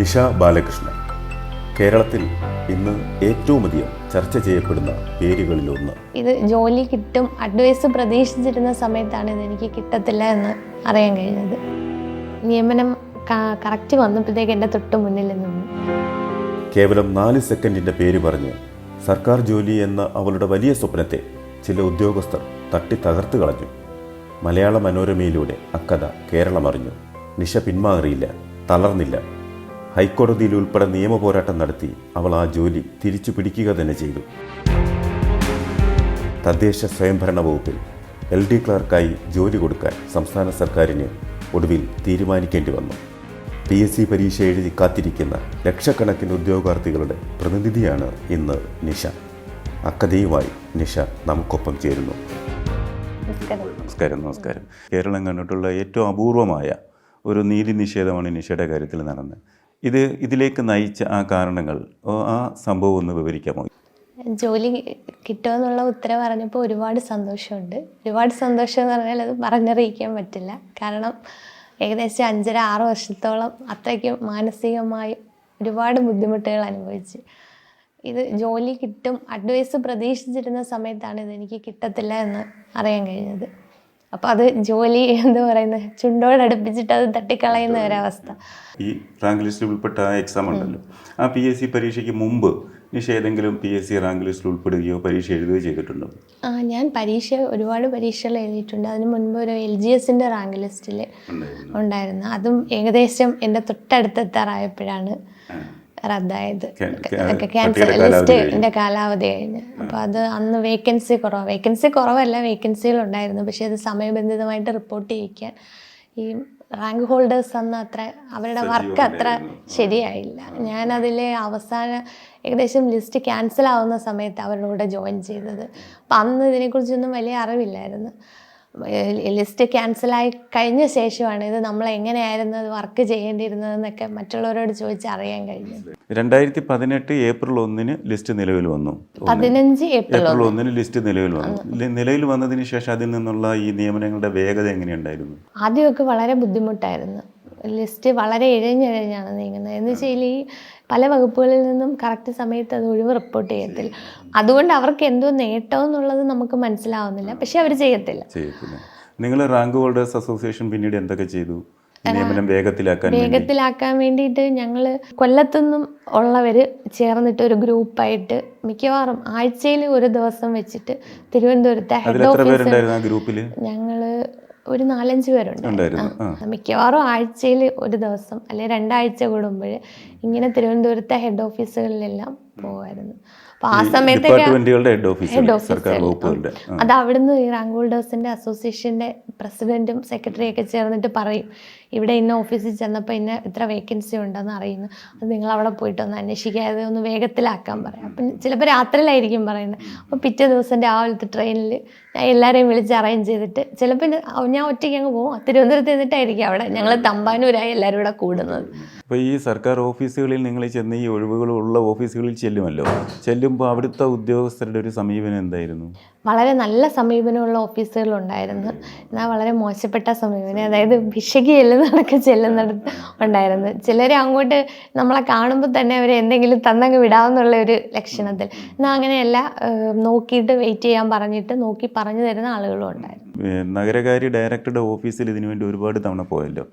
നിഷ ബാലകൃഷ്ണൻ. കേരളത്തിൽ ഇന്ന് ഏറ്റവും അധികം ചർച്ച ചെയ്യപ്പെടുന്ന പേരുകളിലൊന്ന്. ഇത് ജോലി കിട്ടും അഡ്വൈസ് പ്രതീക്ഷിച്ചിരുന്ന സമയത്താണ് ഇത് എനിക്ക് കിട്ടത്തില്ല എന്ന് അറിയാൻ കഴിഞ്ഞത്. നിയമനം കറക്റ്റ് വന്നപ്പോഴത്തേക്ക് എന്റെ തൊട്ട് മുന്നിൽ നിന്നു. കേവലം നാല് സെക്കൻഡിന്റെ പേര് പറഞ്ഞ് സർക്കാർ ജോലി എന്ന അവളുടെ വലിയ സ്വപ്നത്തെ ചില ഉദ്യോഗസ്ഥർ തട്ടി തകർത്ത് കളഞ്ഞു. മലയാള മനോരമയിലൂടെ അക്കഥ കേരളം അറിഞ്ഞു നിഷ പിന്മാറിയില്ല തളർന്നില്ല. ഹൈക്കോടതിയിൽ ഉൾപ്പെടെ നിയമ പോരാട്ടം നടത്തി അവൾ ആ ജോലി തിരിച്ചു പിടിക്കുക തന്നെ ചെയ്തു. തദ്ദേശ സ്വയംഭരണ വകുപ്പിൽ എൽ ഡി ക്ലർക്കായി ജോലി കൊടുക്കാൻ സംസ്ഥാന സർക്കാരിന് ഒടുവിൽ തീരുമാനിക്കേണ്ടി വന്നു. പി എസ് സി പരീക്ഷ എഴുതി കാത്തിരിക്കുന്ന ലക്ഷക്കണക്കിന് ഉദ്യോഗാർത്ഥികളുടെ പ്രതിനിധിയാണ് ഇന്ന് നിഷ. അക്കഥയുമായി നിഷ നമുക്കൊപ്പം ചേരുന്നു. നമസ്കാരം നമസ്കാരം. കേരളം കണ്ടിട്ടുള്ള ഏറ്റവും അപൂർവമായ ഒരു നീതി നിഷേധമാണ് നിഷയുടെ കാര്യത്തിൽ നടന്നത്. ഇത് ഇതിലേക്ക് നയിച്ച ആ കാരണങ്ങൾ ആ സംഭവം ഒന്ന് വിവരിക്കാമോ? ജോലി കിട്ടുമെന്നുള്ള ഉത്തരം പറഞ്ഞപ്പോൾ ഒരുപാട് സന്തോഷമുണ്ട്. ഒരുപാട് സന്തോഷം എന്ന് പറഞ്ഞാൽ അത് പറഞ്ഞറിയിക്കാൻ പറ്റില്ല. കാരണം ഏകദേശം അഞ്ചര ആറ് വർഷത്തോളം അത്രയ്ക്ക് മാനസികമായി ഒരുപാട് ബുദ്ധിമുട്ടുകൾ അനുഭവിച്ച്. ഇത് ജോലി കിട്ടും അഡ്വൈസ് പ്രതീക്ഷിച്ചിരുന്ന സമയത്താണ് ഇത് എനിക്ക് കിട്ടത്തില്ല എന്ന് അറിയാൻ കഴിഞ്ഞത്. അപ്പോൾ അത് ജോലി എന്താ പറയുന്നത് ചുണ്ടോടടുപ്പിച്ചിട്ട് അത് തട്ടിക്കളയുന്ന ഒരവസ്ഥ. ഈ റാങ്ക് ലിസ്റ്റിൽ ഉൾപ്പെട്ട എക്സാം ഉണ്ടല്ലോ. ആ പി എസ് സി പരീക്ഷയ്ക്ക് മുമ്പ് നിഷ ഏതെങ്കിലും പി എസ് സി റാങ്ക് ലിസ്റ്റിൽ ഉൾപ്പെടുകയോ പരീക്ഷ എഴുതുകയോ ചെയ്തിട്ടുണ്ടോ? ആ ഞാൻ പരീക്ഷ ഒരുപാട് പരീക്ഷകൾ എഴുതിയിട്ടുണ്ട്. അതിന് മുൻപ് ഒരു എൽ ജി എസിന്റെ റാങ്ക് ലിസ്റ്റിൽ ഉണ്ടായിരുന്നു. ഉണ്ടായിരുന്നു. അതും ഏകദേശം എന്റെ തൊട്ടടുത്തെത്താറായപ്പോഴാണ് റദ്ദായത്. ക്യാൻസൽ ക്യാൻസർ കാലാവധി കഴിഞ്ഞ്. അപ്പോൾ അത് അന്ന് വേക്കൻസി കുറവാണ് വേക്കൻസി കുറവല്ല വേക്കൻസികൾ ഉണ്ടായിരുന്നു പക്ഷേ അത് സമയബന്ധിതമായിട്ട് റിപ്പോർട്ട് ചെയ്യിക്കാൻ ഈ റാങ്ക് ഹോൾഡേഴ്സ് അന്ന് അത്ര അവരുടെ വർക്ക് അത്ര ശരിയായില്ല. ഞാൻ അതിലെ അവസാന ഏകദേശം ലിസ്റ്റ് ക്യാൻസൽ ആവുന്ന സമയത്ത് അവരുടെ കൂടെ ജോയിൻ ചെയ്തത്. അപ്പം അന്ന് ഇതിനെക്കുറിച്ചൊന്നും വലിയ അറിവില്ലായിരുന്നു. ലിസ്റ്റ് ക്യാൻസലായി കഴിഞ്ഞ ശേഷമാണ് ഇത് നമ്മൾ എങ്ങനെയായിരുന്നു അത് വർക്ക് ചെയ്യേണ്ടിയിരുന്നതെന്നൊക്കെ മറ്റുള്ളവരോട് ചോദിച്ച് അറിയാൻ കഴിഞ്ഞത്. രണ്ടായിരത്തി പതിനെട്ട് ഏപ്രിൽ ഒന്നിന് ലിസ്റ്റ് നിലവിൽ വന്നു. പതിനഞ്ച് ഏപ്രിൽ ഒന്നിന് ലിസ്റ്റ് നിലവിൽ വന്നു. നിലവിൽ വന്നതിന് ശേഷം അതിൽ നിന്നുള്ള ഈ നിയമനങ്ങളുടെ വേഗത എങ്ങനെയുണ്ടായിരുന്നു? ആദ്യമൊക്കെ വളരെ ബുദ്ധിമുട്ടായിരുന്നു. ലിസ്റ്റ് വളരെ ഇഴഞ്ഞിഴഞ്ഞാണ് നീങ്ങുന്നത്. എന്ന് വെച്ചാൽ ഈ പല വകുപ്പുകളിൽ നിന്നും കറക്റ്റ് സമയത്ത് അത് ഒഴിവ് റിപ്പോർട്ട് ചെയ്യത്തില്ല. അതുകൊണ്ട് അവർക്ക് എന്തോ നേട്ടം എന്നുള്ളത് നമുക്ക് മനസ്സിലാവുന്നില്ല. പക്ഷെ അവർ ചെയ്യത്തില്ല. നിങ്ങൾ റാങ്ക് ഹോൾഡേഴ്സ് അസോസിയേഷൻ പിന്നീട് എന്തൊക്കെ ചെയ്തു? നിയമനം വേഗത്തിലാക്കാൻ വേഗത്തിലാക്കാൻ വേണ്ടിയിട്ട് ഞങ്ങൾ കൊല്ലത്തുനിന്നും ഉള്ളവർ ചേർന്നിട്ട് ഒരു ഗ്രൂപ്പായിട്ട് മിക്കവാറും ആഴ്ചയിൽ ഒരു ദിവസം വെച്ചിട്ട് തിരുവനന്തപുരത്തെ ഹെഡ് ഓഫീസ് ഞങ്ങൾ ഒരു നാലഞ്ച് പേരുണ്ട്. മിക്കവാറും ആഴ്ചയിൽ ഒരു ദിവസം അല്ലെങ്കിൽ രണ്ടാഴ്ച കൂടുമ്പോൾ ഇങ്ങനെ തിരുവനന്തപുരത്തെ ഹെഡ് ഓഫീസുകളിലെല്ലാം പോകുമായിരുന്നു അപ്പോൾ ആ സമയത്തൊക്കെ ഹെഡ് ആ. അത് അവിടുന്ന് ഈ റാങ്ക് ഹോൾഡേഴ്സിന്റെ അസോസിയേഷന്റെ പ്രസിഡന്റും സെക്രട്ടറിയൊക്കെ ചേർന്നിട്ട് പറയും ഇവിടെ ഇന്ന ഓഫീസിൽ ചെന്നപ്പോൾ ഇന്ന ഇത്ര വേക്കൻസി ഉണ്ടെന്ന് അറിയുന്നു. അത് നിങ്ങൾ അവിടെ പോയിട്ട് ഒന്ന് അന്വേഷിക്കാതെ ഒന്ന് വേഗത്തിലാക്കാൻ പറയാം. അപ്പം ചിലപ്പോൾ രാത്രിയിലായിരിക്കും പറയുന്നത്. അപ്പോൾ പിറ്റേ ദിവസം രാവിലത്തെ ട്രെയിനിൽ ഞാൻ എല്ലാവരെയും വിളിച്ച് അറേഞ്ച് ചെയ്തിട്ട് ചിലപ്പോൾ ഞാൻ ഒറ്റയ്ക്ക് അങ്ങ് പോകും തിരുവനന്തപുരത്ത് നിന്നിട്ടായിരിക്കും അവിടെ ഞങ്ങൾ തമ്പാനൂരായി എല്ലാവരും ഇവിടെ കൂടുന്നത്. അപ്പോൾ ഈ സർക്കാർ ഓഫീസുകളിൽ നിങ്ങൾ ചെന്ന് ഈ ഒഴിവുകൾ ഉള്ള ഓഫീസുകളിൽ ചെല്ലുമല്ലോ. ചെല്ലുമ്പോൾ അവിടുത്തെ ഉദ്യോഗസ്ഥരുടെ ഒരു സമീപനം എന്തായിരുന്നു? വളരെ നല്ല സമീപനമുള്ള ഓഫീസുകളുണ്ടായിരുന്നു. എന്നാൽ വളരെ മോശപ്പെട്ട സമീപനം അതായത് ഭിക്ഷയ്ക്ക് ചെല്ലുന്നതൊക്കെ ചെല്ലുന്നിടത്ത് ഉണ്ടായിരുന്നു. ചിലർ അങ്ങോട്ട് നമ്മളെ കാണുമ്പോൾ തന്നെ അവർ എന്തെങ്കിലും തന്നങ്ങ് വിടാമെന്നുള്ള ഒരു ലക്ഷണത്തിൽ. എന്നാൽ അങ്ങനെയല്ല നോക്കിയിട്ട് വെയിറ്റ് ചെയ്യാൻ പറഞ്ഞിട്ട് നോക്കി പറഞ്ഞു തരുന്ന ആളുകളും ഉണ്ടായിരുന്നു. നഗരകാര്യ ഡയറക്ടറുടെ ഓഫീസിൽ ഇതിനുവേണ്ടി ഒരുപാട് തവണ പോയല്ലോ.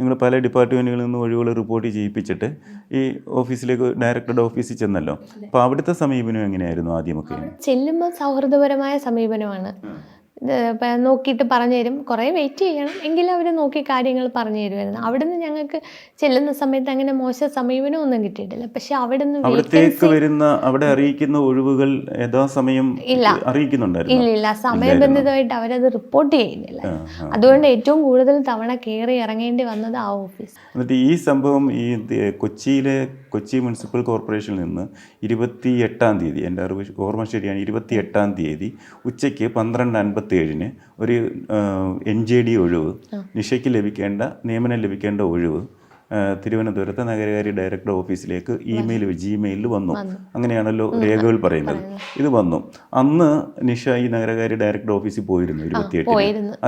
നിങ്ങൾ പല ഡിപ്പാർട്ട്മെന്റുകളിൽ നിന്ന് ഒഴിവുകൾ റിപ്പോർട്ട് ചെയ്യിപ്പിച്ചിട്ട് ഈ ഓഫീസിലേക്ക് ഡയറക്ടറുടെ ഓഫീസിൽ ചെന്നല്ലോ. അപ്പോൾ അവിടുത്തെ സമീപനം എങ്ങനെയായിരുന്നു ആദ്യമൊക്കെ? ചെല്ലുമ്പോൾ സൗഹൃദപരമായ സമീപനമാണ്. നോക്കിയിട്ട് പറഞ്ഞു തരും. കുറേ വെയിറ്റ് ചെയ്യണം. എങ്കിലും അവർ നോക്കി കാര്യങ്ങൾ പറഞ്ഞു തരുമായിരുന്നു. അവിടുന്ന് ഞങ്ങൾക്ക് ചെല്ലുന്ന സമയത്ത് അങ്ങനെ മോശ സമീപനം ഒന്നും കിട്ടിയിട്ടില്ല. പക്ഷെ അവിടുന്ന് അവിടത്തേക്ക് വരുന്ന അവിടെ അറിയിക്കുന്ന ഒഴിവുകൾ യഥാസമയം ഇല്ല. അറിയിക്കുന്നുണ്ടായിരുന്നു. ഇല്ല ഇല്ല. സമയബന്ധിതമായിട്ട് അവരത് റിപ്പോർട്ട് ചെയ്യുന്നില്ല. അതുകൊണ്ട് ഏറ്റവും കൂടുതൽ തവണ കയറി ഇറങ്ങേണ്ടി വന്നത് ആ ഓഫീസ് എന്നിട്ട് ഈ സംഭവം ഈ കൊച്ചിയിലെ കൊച്ചി മുനിസിപ്പൽ കോർപ്പറേഷനിൽ നിന്ന് ഇരുപത്തി എട്ടാം തീയതി എന്റെ അറിവ് ഓർമ്മ ശരിയാണ് ഇരുപത്തി എട്ടാം തീയതി ഉച്ചയ്ക്ക് പന്ത്രണ്ട് അൻപത്തി ഏഴിന് ഒരു എൻ ജെ ഡി ഒഴിവ് നിഷയ്ക്ക് ലഭിക്കേണ്ട നിയമനം ലഭിക്കേണ്ട ഒഴിവ് തിരുവനന്തപുരത്തെ നഗരകാര്യ ഡയറക്ടർ ഓഫീസിലേക്ക് ഇമെയിൽ ജിമെയിലിൽ വന്നു. അങ്ങനെയാണല്ലോ രേഖകൾ പറയുന്നത്. ഇത് വന്നു. അന്ന് നിഷ ഈ നഗരകാര്യ ഡയറക്ടർ ഓഫീസിൽ പോയിരുന്നു ഇരുപത്തിയെട്ട്.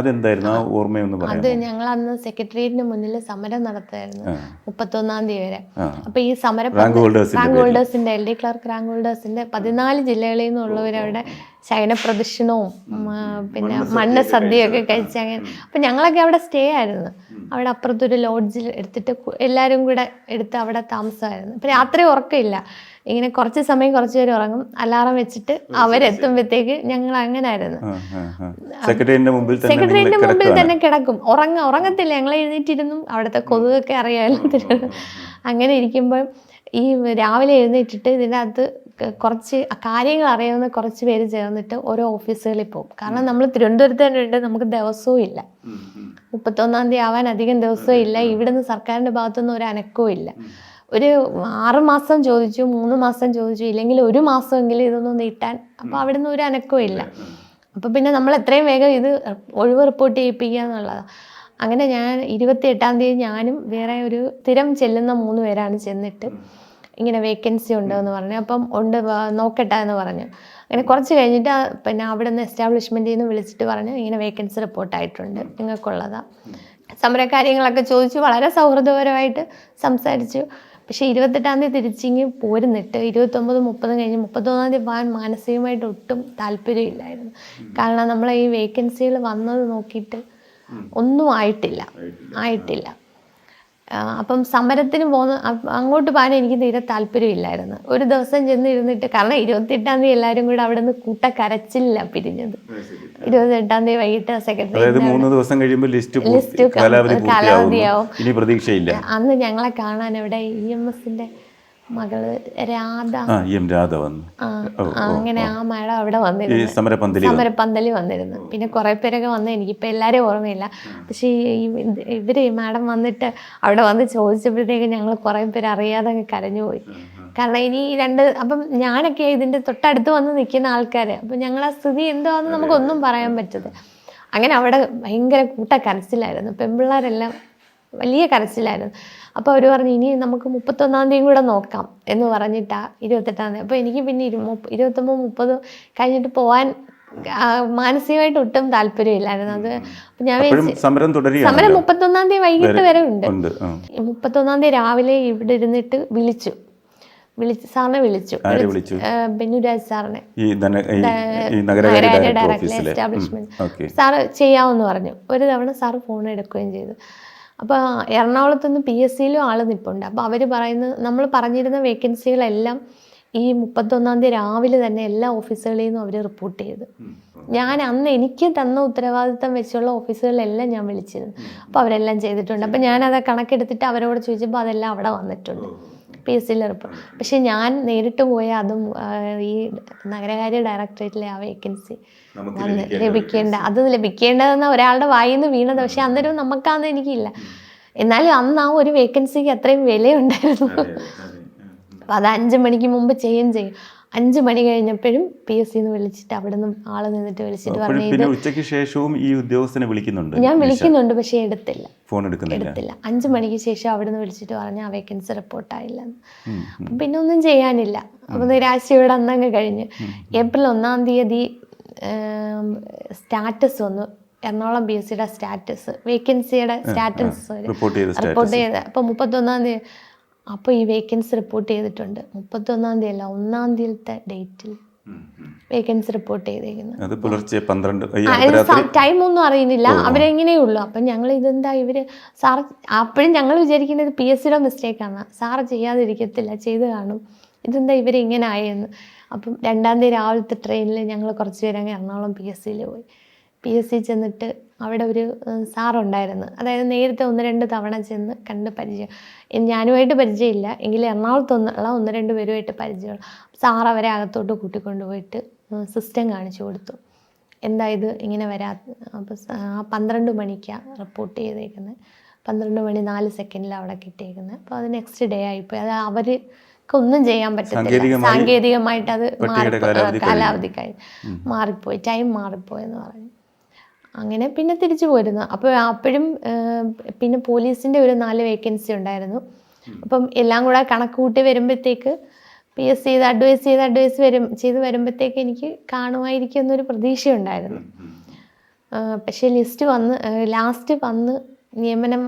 അതെന്തായിരുന്നു? ആ ഓർമ്മയൊന്ന് അത് പറയാം ഞങ്ങൾ അന്ന് സെക്രട്ടേറിയറ്റിന് മുന്നിൽ സമരം നടത്തായിരുന്നു. മുപ്പത്തൊന്നാം തീയതി വരെ. അപ്പൊ ഈ സമരം റാങ്ക് ഹോൾഡേഴ്സിന്റെ എൽ ഡി ക്ലർക്ക് റാങ്ക് ഹോൾഡേഴ്സിന്റെ പതിനാല് ജില്ലകളിൽ നിന്നുള്ളവരവിടെ ശയന പ്രദക്ഷിണവും പിന്നെ മണ്ണ് സദ്യയൊക്കെ കഴിച്ച് അങ്ങനെ. അപ്പൊ ഞങ്ങളൊക്കെ അവിടെ സ്റ്റേ ആയിരുന്നു. അവിടെ അപ്പുറത്തൊരു ലോഡ്ജിൽ എടുത്തിട്ട് എല്ലാവരും കൂടെ എടുത്ത് അവിടെ താമസമായിരുന്നു അപ്പം രാത്രി ഉറക്കമില്ല. ഇങ്ങനെ കുറച്ച് സമയം കുറച്ച് പേര് ഉറങ്ങും. അലാറം വെച്ചിട്ട് അവരെത്തുമ്പോഴത്തേക്ക് ഞങ്ങൾ അങ്ങനെ ആയിരുന്നു ആ, ആ, ആ. സെക്രട്ടേറിയറ്റിന്റെ മുമ്പിൽ തന്നെ നിങ്ങൾ മുമ്പിൽ തന്നെ കിടക്കും. ഉറങ്ങ ഉറങ്ങത്തില്ല. ഞങ്ങൾ എഴുന്നേറ്റിരുന്നു. അവിടുത്തെ കൊതുകൊക്കെ അറിയാമല്ലോ അങ്ങനെ ഇരിക്കുമ്പോൾ ഈ രാവിലെ എഴുന്നേറ്റിട്ട് ഇതിന്റെ അകത്ത് കുറച്ച് കാര്യങ്ങൾ അറിയാവുന്ന കുറച്ച് പേര് ചേർന്നിട്ട് ഓരോ ഓഫീസുകളിൽ പോകും. കാരണം നമ്മൾ തിരുവനന്തപുരത്ത് തന്നെ ഉണ്ട്. നമുക്ക് ദിവസവും ഇല്ല. മുപ്പത്തൊന്നാം തീയതി ആവാൻ അധികം ദിവസവും ഇല്ല. ഇവിടുന്ന് സർക്കാരിന്റെ ഭാഗത്തുനിന്ന് ഒരു അനക്കവും ഇല്ല. ഒരു ആറ് മാസം ചോദിച്ചു മൂന്ന് മാസം ചോദിച്ചു ഇല്ലെങ്കിൽ ഒരു മാസമെങ്കിലും ഇതൊന്നും നീട്ടാൻ അപ്പോൾ അവിടുന്ന് ഒരു അനക്കവും ഇല്ല. അപ്പോൾ പിന്നെ നമ്മൾ എത്രയും വേഗം ഇത് ഒഴിവ് റിപ്പോർട്ട് ചെയ്യിപ്പിക്കുക എന്നുള്ളതാണ് അങ്ങനെ ഞാൻ ഇരുപത്തി എട്ടാം തീയതി ഞാനും വേറെ ഒരു സ്ഥിരം ചെല്ലുന്ന മൂന്ന് പേരാണ് ചെന്നിട്ട് ഇങ്ങനെ വേക്കൻസി ഉണ്ടോ എന്ന് പറഞ്ഞു. അപ്പം ഉണ്ട് നോക്കട്ടെ എന്ന് പറഞ്ഞു. അങ്ങനെ കുറച്ച് കഴിഞ്ഞിട്ട് പിന്നെ അവിടെ നിന്ന് എസ്റ്റാബ്ലിഷ്മെന്റിൽ നിന്ന് വിളിച്ചിട്ട് പറഞ്ഞു ഇങ്ങനെ വേക്കൻസി റിപ്പോർട്ട് റിപ്പോർട്ടായിട്ടുണ്ട് സമര സമരകാര്യങ്ങളൊക്കെ ചോദിച്ചു വളരെ സൗഹൃദപരമായിട്ട് സംസാരിച്ചു. പക്ഷേ ഇരുപത്തെട്ടാം തീയതി തിരിച്ചിങ്ങി പോരുന്നിട്ട് ഇരുപത്തൊമ്പത് മുപ്പത് കഴിഞ്ഞ് മുപ്പത്തൊന്നാം തീയതി പോകാൻ മാനസികമായിട്ട് ഒട്ടും താല്പര്യമില്ലായിരുന്നു. കാരണം നമ്മളെ ഈ വേക്കൻസികൾ വന്നത് നോക്കിയിട്ട് ഒന്നും ആയിട്ടില്ല. ആയിട്ടില്ല. അപ്പം സമരത്തിന് പോകുന്ന അങ്ങോട്ട് പോകാൻ എനിക്ക് തീരെ താല്പര്യമില്ലായിരുന്നു. ഒരു ദിവസം ചെന്ന് ഇരുന്നിട്ട് കാരണം ഇരുപത്തിയെട്ടാം തീയതി എല്ലാവരും കൂടെ അവിടെ നിന്ന് കൂട്ടക്കരച്ചില്ല പിരിഞ്ഞത്. ഇരുപത്തെട്ടാം തീയതി വൈകിട്ട് സെക്രട്ടറി മൂന്ന് ദിവസം കഴിയുമ്പോൾ ലിസ്റ്റ് കാലാവധിയാവും. അന്ന് ഞങ്ങളെ കാണാൻ ഇവിടെ ഇ എം എസിന്റെ മകൾ രാധ. രാധ വന്നു. അങ്ങനെ ആ മഴ അവിടെ വന്നിരുന്നു. സമരപന്തലി വന്നിരുന്നു. പിന്നെ കുറേ പേരൊക്കെ വന്ന് എനിക്കിപ്പോൾ എല്ലാരും ഓർമ്മയില്ല. പക്ഷേ ഈ ഇവർ മാഡം വന്നിട്ട് അവിടെ വന്ന് ചോദിച്ചപ്പോഴത്തേക്ക് ഞങ്ങൾ കുറേ പേര് അറിയാതെ അങ്ങ് കരഞ്ഞുപോയി കാരണം ഇനി രണ്ട് അപ്പം ഞാനൊക്കെ ഇതിന്റെ തൊട്ടടുത്ത് വന്ന് നിൽക്കുന്ന ആൾക്കാർ അപ്പം ആ സ്ഥിതി എന്താണെന്ന് നമുക്കൊന്നും പറയാൻ പറ്റത് അങ്ങനെ അവിടെ ഭയങ്കര കൂട്ട കരച്ചിലായിരുന്നു പെൺപിള്ളേരെല്ലാം വലിയ കരച്ചിലായിരുന്നു. അപ്പോൾ അവർ പറഞ്ഞു ഇനി നമുക്ക് മുപ്പത്തൊന്നാം തീയതി കൂടെ നോക്കാം എന്ന് പറഞ്ഞിട്ടാണ് ഇരുപത്തെട്ടാം തീയതി. അപ്പോൾ എനിക്ക് പിന്നെ ഇരു ഇരുപത്തൊമ്പത് മുപ്പത് കഴിഞ്ഞിട്ട് പോകാൻ മാനസികമായിട്ട് ഒട്ടും താല്പര്യമില്ലായിരുന്നു. അത് ഞാൻ സമരം സമരം മുപ്പത്തൊന്നാം തീയതി വൈകിട്ട് വരെ ഉണ്ട്. മുപ്പത്തൊന്നാം തീയതി രാവിലെ ഇവിടെ ഇരുന്നിട്ട് വിളിച്ചു. വിളിച്ച് സാറിനെ വിളിച്ചു. ബെന്നുരാജ് സാറിനെ. നഗരകാര്യ ഡയറക്ടർ എസ്റ്റാബ്ലിഷ്മെന്റ്. സാറ് ചെയ്യാമെന്ന് പറഞ്ഞു. ഒരു തവണ സാറ് ഫോൺ എടുക്കുകയും ചെയ്തു. അപ്പോൾ എറണാകുളത്ത് നിന്ന് പി എസ് സിയിലും ആൾ നിൽപ്പുണ്ട് അപ്പോൾ അവർ പറയുന്നത് നമ്മൾ പറഞ്ഞിരുന്ന വേക്കൻസികളെല്ലാം ഈ മുപ്പത്തൊന്നാം തീയതി രാവിലെ തന്നെ എല്ലാ ഓഫീസുകളിൽ നിന്നും അവർ റിപ്പോർട്ട് ചെയ്തു. ഞാൻ അന്ന് എനിക്ക് തന്ന ഉത്തരവാദിത്തം വെച്ചുള്ള ഓഫീസുകളിലെല്ലാം ഞാൻ വിളിച്ചിരുന്നു. അപ്പോൾ അവരെല്ലാം ചെയ്തിട്ടുണ്ട്. അപ്പോൾ ഞാനത് കണക്കെടുത്തിട്ട് അവരോട് ചോദിച്ചപ്പോൾ അതെല്ലാം അവിടെ വന്നിട്ടുണ്ട്. പി എസ് സിയിലെ റിപ്പോർട്ട്. പക്ഷേ ഞാൻ നേരിട്ട് പോയ അതും ഈ നഗരകാര്യ ഡയറക്ടറേറ്റിലെ ആ വേക്കൻസി ലഭിക്കേണ്ട അത് ലഭിക്കേണ്ടതെന്ന ഒരാളുടെ വായിൽ നിന്ന് വീണത്. പക്ഷെ അന്നേരം നമുക്കാന്ന് എനിക്കില്ല. എന്നാലും അന്ന് ആ ഒരു വേക്കൻസിക്ക് അത്രയും വിലയുണ്ടായിരുന്നു. അപ്പം അത് അഞ്ച് മണിക്ക് മുമ്പ് ചെയ്യും ചെയ്യും. അഞ്ച് മണി കഴിഞ്ഞപ്പോഴും പി എസ് സിന്ന് വിളിച്ചിട്ട് അവിടെ നിന്ന് ആൾ നിന്നിട്ട് വിളിച്ചിട്ട് പറഞ്ഞു ഉച്ചയ്ക്ക് ശേഷവും ഈ ഉദ്യോഗസ്ഥനെ വിളിക്കുന്നുണ്ട് ഞാൻ വിളിക്കുന്നുണ്ട് പക്ഷേ എടുത്തില്ല. ഫോൺ എടുക്കുന്നില്ല. എടുത്തില്ല. അഞ്ച് മണിക്ക് ശേഷം അവിടെ നിന്ന് വിളിച്ചിട്ട് പറഞ്ഞു ആ വേക്കൻസി റിപ്പോർട്ടായില്ലെന്ന്. ഉം, പിന്നെ ഒന്നും ചെയ്യാനില്ല. അപ്പൊ നിരാശയോടെ അന്നങ്ങ് കഴിഞ്ഞ്. ഏപ്രിൽ ഒന്നാം തീയതി സ്റ്റാറ്റസ് ഒന്ന് എറണാകുളം ബി എസ് സിയുടെ സ്റ്റാറ്റസ് വേക്കൻസിയുടെ സ്റ്റാറ്റസ് റിപ്പോർട്ട് ചെയ്ത അപ്പോൾ മുപ്പത്തൊന്നാം തീയതി അപ്പോൾ ഈ വേക്കൻസി റിപ്പോർട്ട് ചെയ്തിട്ടുണ്ട്. മുപ്പത്തൊന്നാം തീയതി അല്ല ഒന്നാം തീയതിയിലത്തെ ഡേറ്റിൽ വേക്കൻസി റിപ്പോർട്ട് ചെയ്തേക്കുന്നത് അത് പുലർച്ചെ പന്ത്രണ്ട് ടൈം ഒന്നും അറിയുന്നില്ല. അവരെങ്ങനെയുള്ളൂ? അപ്പം ഞങ്ങൾ ഇതെന്താ ഇവർ സാർ അപ്പോഴും ഞങ്ങൾ വിചാരിക്കുന്നത് പി എസ് സിയുടെ മിസ്റ്റേക്കാണ് സാർ ചെയ്യാതിരിക്കത്തില്ല ചെയ്ത് കാണും. ഇതെന്താ ഇവരിങ്ങനെ ആയെന്ന് അപ്പം രണ്ടാം തീയതി രാവിലത്തെ ട്രെയിനിൽ ഞങ്ങൾ കുറച്ച് പേര് അങ്ങ് എറണാകുളം പി എസ് സിയിൽ പോയി. പി എസ് സി ചെന്നിട്ട് അവിടെ ഒരു സാറുണ്ടായിരുന്നു അതായത് നേരത്തെ ഒന്ന് രണ്ട് തവണ ചെന്ന് കണ്ട് പരിചയം ഞാനുമായിട്ട് പരിചയമില്ല. എങ്കിലും എറണാകുളത്തൊന്നുള്ള ഒന്ന് രണ്ട് പേരുമായിട്ട് പരിചയമുള്ള സാർ അവരെ അകത്തോട്ട് കൂട്ടിക്കൊണ്ടുപോയിട്ട് സിസ്റ്റം കാണിച്ചു കൊടുത്തു. എന്താ ഇത്? ഇങ്ങനെ വരാ അപ്പോൾ പന്ത്രണ്ട് മണിക്കാണ് റിപ്പോർട്ട് ചെയ്തേക്കുന്നത് പന്ത്രണ്ട് മണി നാല് സെക്കൻഡിൽ അവിടെ കിട്ടിയേക്കുന്നത് അപ്പോൾ അത് നെക്സ്റ്റ് ഡേ ആയിപ്പോയി അത് അവർക്ക് ഒന്നും ചെയ്യാൻ പറ്റത്തില്ല. സാങ്കേതികമായി സാങ്കേതികമായിട്ട് അത് കാലാവധി കഴിഞ്ഞു. മാറിപ്പോയി ടൈം മാറിപ്പോയി. എന്ന് പറഞ്ഞു. അങ്ങനെ പിന്നെ തിരിച്ചു പോരുന്നു അപ്പോൾ അപ്പോഴും പിന്നെ പോലീസിന്റെ ഒരു നാല് വേക്കൻസി ഉണ്ടായിരുന്നു. അപ്പം എല്ലാം കൂടെ കണക്ക് കൂട്ടി വരുമ്പോഴത്തേക്ക് പി എസ് ചെയ്ത് അഡ്വൈസ് ചെയ്ത് അഡ്വൈസ് വരും ചെയ്ത് വരുമ്പോഴത്തേക്ക് എനിക്ക് കാണുമായിരിക്കും എന്നൊരു പ്രതീക്ഷയുണ്ടായിരുന്നു. പക്ഷേ ലിസ്റ്റ് വന്ന് ലാസ്റ്റ് വന്ന് നിയമനം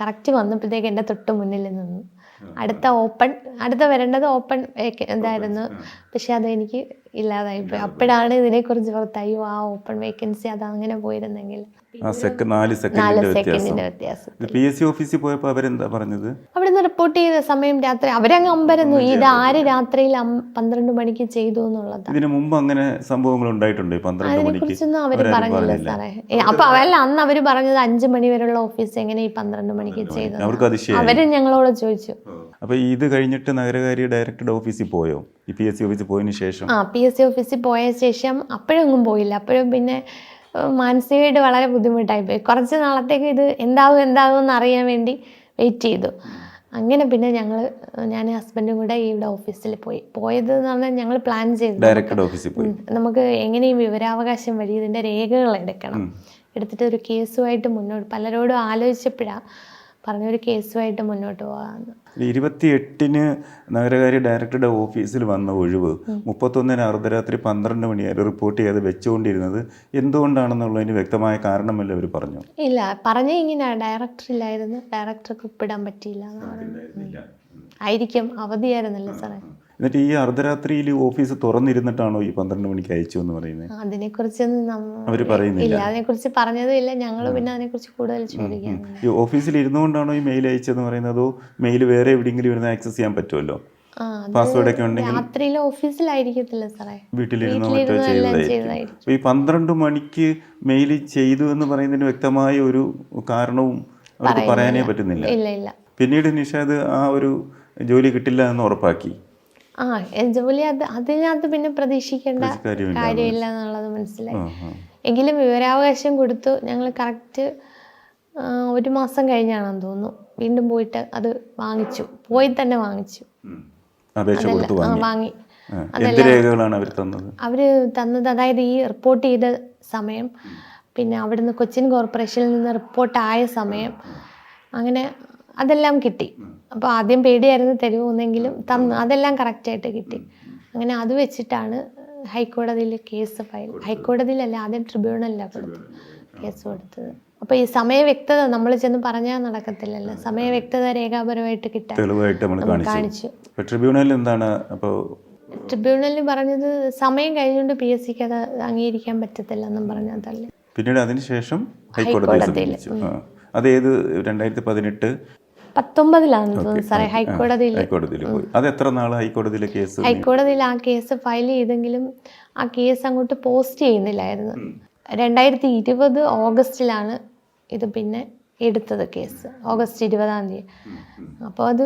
കറക്റ്റ് വന്നപ്പോഴത്തേക്ക് എന്റെ തൊട്ട് മുന്നിൽ നിന്നു അടുത്ത ഓപ്പൺ അടുത്ത വരേണ്ടത് ഓപ്പൺ ഇതായിരുന്നു പക്ഷെ അതെനിക്ക് ഇല്ലാതായി ഇല്ലാതായിപ്പോയി അപ്പോഴാണ് ഇതിനെക്കുറിച്ച് കുറിച്ച് അയ്യോ ആ ഓപ്പൺ വേക്കൻസി അത് അങ്ങനെ പോയിരുന്നെങ്കിൽ നാല് സെക്കൻഡിന്റെ വ്യത്യാസം. പി എസ് സി ഓഫീസിൽ പോയപ്പോൾ അവരെന്താ പറഞ്ഞത്? അവിടുന്ന് റിപ്പോർട്ട് ചെയ്ത സമയം രാത്രി അവരങ്ങ് അമ്പരന്നു. ഇത് ആര് രാത്രിയിൽ പന്ത്രണ്ട് മണിക്ക് ചെയ്തു എന്നുള്ളത്. ഇതിനു മുമ്പ് അങ്ങനെ സംഭവങ്ങൾ ഉണ്ടായിട്ടുണ്ട് അവർ പറഞ്ഞില്ല. സാറേ. അപ്പൊ അവല്ല അന്ന് അവർ പറഞ്ഞത് അഞ്ചു മണി വരെയുള്ള ഓഫീസ് എങ്ങനെ ഈ പന്ത്രണ്ട് മണിക്ക് ചെയ്തു അവരും അവർ ഞങ്ങളോട് ചോദിച്ചു. അപ്പൊ ഇത് കഴിഞ്ഞിട്ട് നഗരകാരി ഡയറക്ടറുടെ ഓഫീസിൽ പോയോ? ഈ പി എസ് സി ഓഫീസിൽ പോയതിന് ശേഷം? ആ പി എസ് സി ഓഫീസിൽ പോയ ശേഷം അപ്പോഴൊന്നും പോയില്ല. അപ്പോഴും പിന്നെ മാനസികമായിട്ട് വളരെ ബുദ്ധിമുട്ടായി പോയി. കുറച്ച് നാളത്തേക്ക് ഇത് എന്താവും എന്താവും എന്ന് അറിയാൻ വേണ്ടി വെയിറ്റ് ചെയ്തു. അങ്ങനെ പിന്നെ ഞങ്ങൾ ഞാൻ ഹസ്ബൻഡും കൂടെ ഇവിടെ ഓഫീസിൽ പോയി. പോയത് എന്ന് പറഞ്ഞാൽ ഞങ്ങൾ പ്ലാൻ ചെയ്തു ഡയറക്റ്റ് ഓഫീസിൽ പോയി. നമുക്ക് എങ്ങനെയും വിവരാവകാശം വഴി ഇതിന്റെ രേഖകൾ എടുക്കണം. എടുത്തിട്ട് ഒരു കേസുമായിട്ട് മുന്നോട്ട് പലരോടും ആലോചിച്ചപ്പോഴാണ് പറഞ്ഞൊരു കേസുമായിട്ട് മുന്നോട്ട് പോകാമെന്ന് ഇരുപത്തി എട്ടിന് നഗരകാര്യ ഡയറക്ടറുടെ ഓഫീസിൽ വന്ന ഒഴിവ് മുപ്പത്തൊന്നിന് അർദ്ധരാത്രി പന്ത്രണ്ട് മണി വരെ റിപ്പോർട്ട് ചെയ്ത് വെച്ചുകൊണ്ടിരുന്നത് എന്തുകൊണ്ടാണെന്നുള്ളതിന് വ്യക്തമായ കാരണമല്ല അവർ പറഞ്ഞു? ഇല്ല പറഞ്ഞ ഇങ്ങനെ. ഡയറക്ടർ ഇല്ലായിരുന്നു. ഡയറക്ടർക്ക് ഒപ്പിടാൻ പറ്റിയില്ല ആയിരിക്കും. അവധിയായിരുന്നല്ലോ സാറേ. എന്നിട്ട് ഈ അർദ്ധരാത്രിയിൽ ഓഫീസ് തുറന്നിരുന്നിട്ടാണോ ഈ പന്ത്രണ്ട് മണിക്ക് അയച്ചു എന്ന് പറയുന്നത്? അതിനെക്കുറിച്ചൊന്നും കുറിച്ച് അവർ പറയുന്നില്ല. അതിനെക്കുറിച്ച് പറഞ്ഞതും ഇല്ല. ഞങ്ങൾ പിന്നെ അതിനെക്കുറിച്ച് കൂടുതൽ ചോദിക്കാം ഈ ഓഫീസിൽ ഇരുന്നുകൊണ്ടാണോ ഈ മെയിൽ അയച്ചതെന്ന് പറയുന്നത്? അതോ മെയിൽ വേറെ എവിടെയെങ്കിലും ഇരുന്ന് ആക്സസ് ചെയ്യാൻ പറ്റുമല്ലോ? പാസ്വേഡ് ഒക്കെ ഉണ്ടെങ്കിൽ രാത്രിയിൽ ഓഫീസിലായിരിക്കത്തില്ല സാറേ. വീട്ടിലിരുന്നോ മറ്റോ ചെയ്തതായിരിക്കും. ഈ പന്ത്രണ്ട് മണിക്ക് മെയിൽ ചെയ്തു എന്ന് പറയുന്നതിന് വ്യക്തമായ ഒരു കാരണവും അവർക്ക് പറയാനേ പറ്റുന്നില്ല. പിന്നീട് നിഷാദ് ആ ഒരു ജോലി കിട്ടില്ല എന്ന് ഉറപ്പാക്കി. ആ ജോലി അത് അതിനകത്ത് പിന്നെ പ്രതീക്ഷിക്കേണ്ട കാര്യമില്ല എന്നുള്ളത് മനസ്സിലായി. എങ്കിലും വിവരാവകാശം കൊടുത്തു. ഞങ്ങൾ കറക്റ്റ് ഒരു മാസം കഴിഞ്ഞാണെന്ന് തോന്നുന്നു. വീണ്ടും പോയിട്ട് അത് വാങ്ങിച്ചു. പോയി തന്നെ വാങ്ങിച്ചു. വാങ്ങി. അവർ തന്നത് അതായത് ഈ റിപ്പോർട്ട് ചെയ്ത സമയം പിന്നെ അവിടുന്ന് കൊച്ചിൻ കോർപ്പറേഷനിൽ നിന്ന് റിപ്പോർട്ടായ സമയം അങ്ങനെ അതെല്ലാം കിട്ടി. അപ്പോൾ ആദ്യം പേടിയായിരുന്നു തരുമെന്നെങ്കിലും തന്നു അതെല്ലാം കറക്റ്റായിട്ട് കിട്ടി. അങ്ങനെ അത് വെച്ചിട്ടാണ് ഹൈക്കോടതിയിൽ കേസ് ഫയൽ ഹൈക്കോടതിയിലല്ല ആദ്യം ട്രിബ്യൂണലിലാണ് കൊടുത്തത്. കേസ് കൊടുത്തത്. അപ്പോൾ ഈ സമയ വ്യക്തത നമ്മൾ ചെന്ന് പറഞ്ഞാൽ നടക്കത്തില്ലല്ലോ. സമയ വ്യക്തത രേഖാപരമായിട്ട് കിട്ടാൻ തെളിവായിട്ട് നമ്മൾ കാണിച്ചു ട്രിബ്യൂണലിൽ എന്താണ്? അപ്പോൾ ട്രിബ്യൂണലിൽ പറഞ്ഞത് സമയം കഴിഞ്ഞുകൊണ്ട് പി എസ് സിക്ക് അത് അംഗീകരിക്കാൻ പറ്റത്തില്ല എന്നും പറഞ്ഞാൽ തന്നെ പിന്നീട് അതിനുശേഷം ഹൈക്കോടതി. അതേത് രണ്ടായിരത്തി പതിനെട്ട് പത്തൊമ്പതിലാണെന്ന് തോന്നുന്നു സാറേ ഹൈക്കോടതിയിൽ. ഹൈക്കോടതിയിൽ പോയി. അത് എത്ര നാൾ ഹൈക്കോടതിയിലെ കേസ് ഹൈക്കോടതിയിൽ ആ കേസ് ഫയൽ ചെയ്തെങ്കിലും ആ കേസ് അങ്ങോട്ട് പോസ്റ്റ് ചെയ്യുന്നില്ലായിരുന്നു. രണ്ടായിരത്തി ഇരുപത് ഓഗസ്റ്റിലാണ് ഇത് പിന്നെ എടുത്തത് കേസ്. ഓഗസ്റ്റ് ഇരുപതാം തീയതി. അപ്പോൾ അത്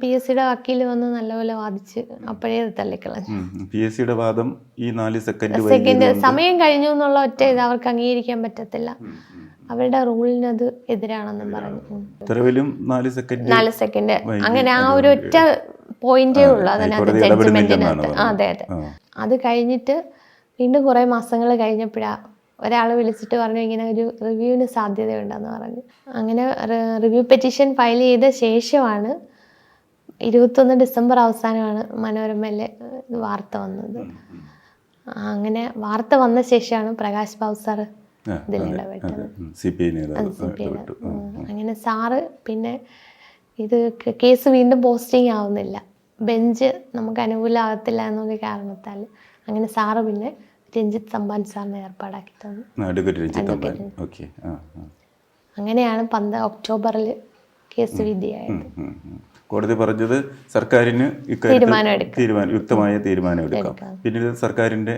പി എസ് സിയുടെ വക്കീൽ വന്ന് നല്ലപോലെ വാദിച്ച് അപ്പോഴേ തള്ളിക്കളഞ്ഞു. പി എസ് സിയുടെ വാദം ഈ നാല് സെക്കൻഡ് സെക്കൻഡ് സമയം കഴിഞ്ഞു എന്നുള്ള ഒറ്റ ഇത് അവർക്ക് അംഗീകരിക്കാൻ പറ്റത്തില്ല. അവരുടെ റൂളിന് അത് എതിരാണെന്നും പറഞ്ഞു. നാല് സെക്കൻഡ് നാല് സെക്കൻഡ് അങ്ങനെ ആ ഒരു ഒറ്റ പോയിന്റേ ഉള്ളൂ. അതിനകത്ത് ജഡ്ജ്മെന്റിനകത്ത് അതെ അതെ. അത് കഴിഞ്ഞിട്ട് വീണ്ടും കുറേ മാസങ്ങൾ കഴിഞ്ഞപ്പോഴാ ഒരാൾ വിളിച്ചിട്ട് പറഞ്ഞു ഇങ്ങനെ ഒരു റിവ്യൂവിന് സാധ്യതയുണ്ടെന്ന് പറഞ്ഞു. അങ്ങനെ റിവ്യൂ പെറ്റീഷൻ ഫയൽ ചെയ്ത ശേഷമാണ് ഇരുപത്തൊന്ന് ഡിസംബർ അവസാനമാണ് മനോരമയിലെ വാർത്ത വന്നത്. അങ്ങനെ വാർത്ത വന്ന ശേഷമാണ് പ്രകാശ് ബാബു സാർ ഇതിലിടപെട്ടത്. അങ്ങനെ സാറ് പിന്നെ ഇത് കേസ് വീണ്ടും പോസ്റ്റിംഗ് ആവുന്നില്ല. ബെഞ്ച് നമുക്ക് അനുകൂലമാകത്തില്ല എന്നൊരു കാരണത്താൽ അങ്ങനെ സാറ് പിന്നെ രഞ്ജിത്ത് സമ്പാൻ സാറിന് ഏർപ്പാടാക്കി തന്നു. Advocate Ranjith okay. അങ്ങനെയാണ് പന്ത് ഒക്ടോബറിൽ കേസ് വിധിയായത്. കോടതി പറഞ്ഞത് സർക്കാരിന്. തീരുമാനം യുക്തമായ തീരുമാനം എടുക്കാം. പിന്നീട് സർക്കാരിന്റെ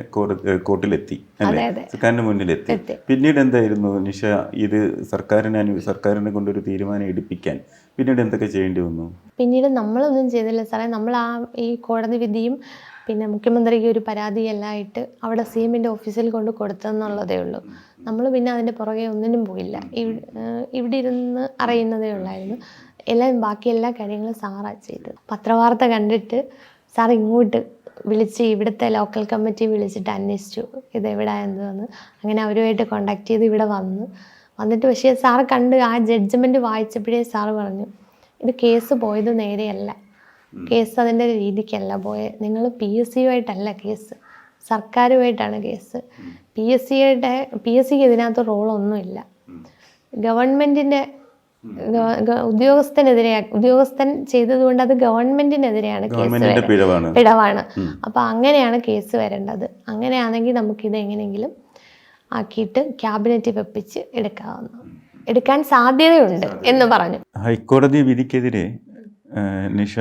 കോർട്ടിലെത്തി അല്ലേ. സർക്കാരിന്റെ മുന്നിലെത്തി. പിന്നീട് എന്തായിരുന്നു നിഷ ഇത് സർക്കാരിനെ സർക്കാരിനെ കൊണ്ടൊരു തീരുമാനം എടുപ്പിക്കാൻ? പിന്നീട് എന്തൊക്കെ ചെയ്യേണ്ടി വന്നു? പിന്നീട് നമ്മളൊന്നും ചെയ്തില്ല സാറേ. നമ്മൾ ആ ഈ കോടതി വിധിയും പിന്നെ മുഖ്യമന്ത്രിക്ക് ഒരു പരാതിയല്ലായിട്ട് അവിടെ സി എമ്മിന്റെ ഓഫീസിൽ കൊണ്ട് കൊടുത്തെന്നുള്ളതേ ഉള്ളൂ. നമ്മൾ പിന്നെ അതിന്റെ പുറകെ ഒന്നിനും പോയില്ല. ഇവ്- ഇവിടെ ഇരുന്ന് അറിയുന്നതേ ഉള്ളായിരുന്നു. എല്ലാം ബാക്കി എല്ലാ കാര്യങ്ങളും സാറാ ചെയ്തത്. പത്രവാർത്ത കണ്ടിട്ട് സാർ ഇങ്ങോട്ട് വിളിച്ച് ഇവിടുത്തെ ലോക്കൽ കമ്മിറ്റി വിളിച്ചിട്ട് അന്വേഷിച്ചു ഇത് എവിടെ എന്തെന്ന്. അങ്ങനെ അവരുമായിട്ട് കോണ്ടാക്ട് ചെയ്ത് ഇവിടെ വന്ന്. വന്നിട്ട് പക്ഷേ സാർ കണ്ട് ആ ജഡ്ജ്മെന്റ് വായിച്ചപ്പോഴേ സാറ് പറഞ്ഞു ഇത് കേസ് പോയത് നേരെയല്ല. കേസ് അതിന്റെ രീതിക്കല്ല പോയത് നിങ്ങൾ പി എസ് ആയിട്ടല്ല കേസ്. സർക്കാരുമായിട്ടാണ് കേസ്. പി എസ് സിയുടെ പി എസ് സിക്ക് ഇതിനകത്ത് റോളൊന്നുമില്ല. ഗവൺമെന്റിന്റെ ഉദ്യോഗസ്ഥനെതിരെ ഉദ്യോഗസ്ഥൻ ചെയ്തതുകൊണ്ട് അത് ഗവൺമെന്റിനെതിരെയാണ് കേസ്. പിഴവാണ്. അപ്പൊ അങ്ങനെയാണ് കേസ് വരേണ്ടത്. അങ്ങനെയാണെങ്കിൽ നമുക്ക് ഇത് എങ്ങനെയെങ്കിലും ആക്കിയിട്ട് ക്യാബിനറ്റ് വെപ്പിച്ച് എടുക്കാവുന്ന. എടുക്കാൻ സാധ്യതയുണ്ട് എന്ന് പറഞ്ഞു. ഹൈക്കോടതി വിധിക്കെതിരെ നിഷ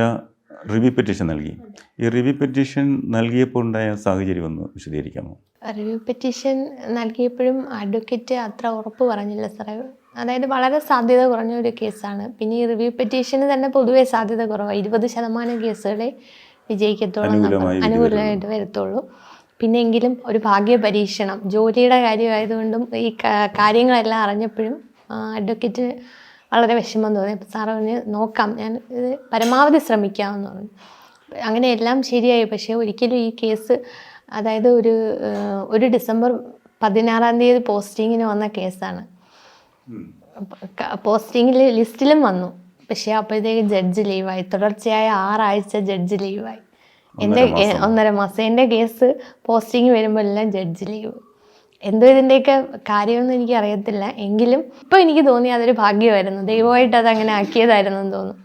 റിവ്യൂ പെറ്റീഷൻ നൽകി. ഈ റിവ്യൂ പെറ്റീഷൻ നൽകിയപ്പോൾ ഉണ്ടായ സാഹചര്യം ഒന്ന് വിശദീകരിക്കാമോ? റിവ്യൂ പെറ്റീഷൻ നൽകിയപ്പോഴും അഡ്വക്കേറ്റ് അത്ര ഉറപ്പ് പറഞ്ഞില്ല സാറേ. അതായത് വളരെ സാധ്യത കുറഞ്ഞ ഒരു കേസാണ്. പിന്നെ ഈ റിവ്യൂ പെറ്റീഷന് തന്നെ പൊതുവേ സാധ്യത കുറവാണ് ഇരുപത് ശതമാനം കേസുകളെ വിജയിക്കത്തോളം. അനുകൂലമായിട്ട് വരത്തുള്ളൂ. പിന്നെങ്കിലും ഒരു ഭാഗ്യ പരീക്ഷണം. ജോലിയുടെ കാര്യമായതുകൊണ്ടും ഈ കാര്യങ്ങളെല്ലാം അറിഞ്ഞപ്പോഴും അഡ്വക്കേറ്റ് വളരെ വിഷമം തോന്നി. അപ്പോൾ സാറ് പറഞ്ഞ് നോക്കാം ഞാൻ ഇത് പരമാവധി ശ്രമിക്കാമെന്ന് പറഞ്ഞു. അങ്ങനെ എല്ലാം ശരിയായി. പക്ഷേ ഒരിക്കലും ഈ കേസ് അതായത് ഒരു ഒരു ഡിസംബർ പതിനാറാം തീയതി പോസ്റ്റിങ്ങിന് വന്ന കേസാണ്. പോസ്റ്റിങ്ങിൽ ലിസ്റ്റിലും വന്നു. പക്ഷേ അപ്പോഴത്തേക്ക് ജഡ്ജ് ലീവായി. തുടർച്ചയായ ആറാഴ്ച ജഡ്ജ് ലീവായി. എന്റെ ഒന്നര മാസം. എന്റെ കേസ് പോസ്റ്റിംഗ് വരുമ്പോഴെല്ലാം ജഡ്ജ് ലീവ്. എന്തോ ഇതിന്റെയൊക്കെ കാര്യമൊന്നും എനിക്ക് അറിയത്തില്ല എങ്കിലും ഇപ്പോൾ എനിക്ക് തോന്നി അതൊരു ഭാഗ്യമായിരുന്നു. ദൈവമായിട്ട് അത് അങ്ങനെ ആക്കിയതായിരുന്നു എന്ന് തോന്നുന്നു.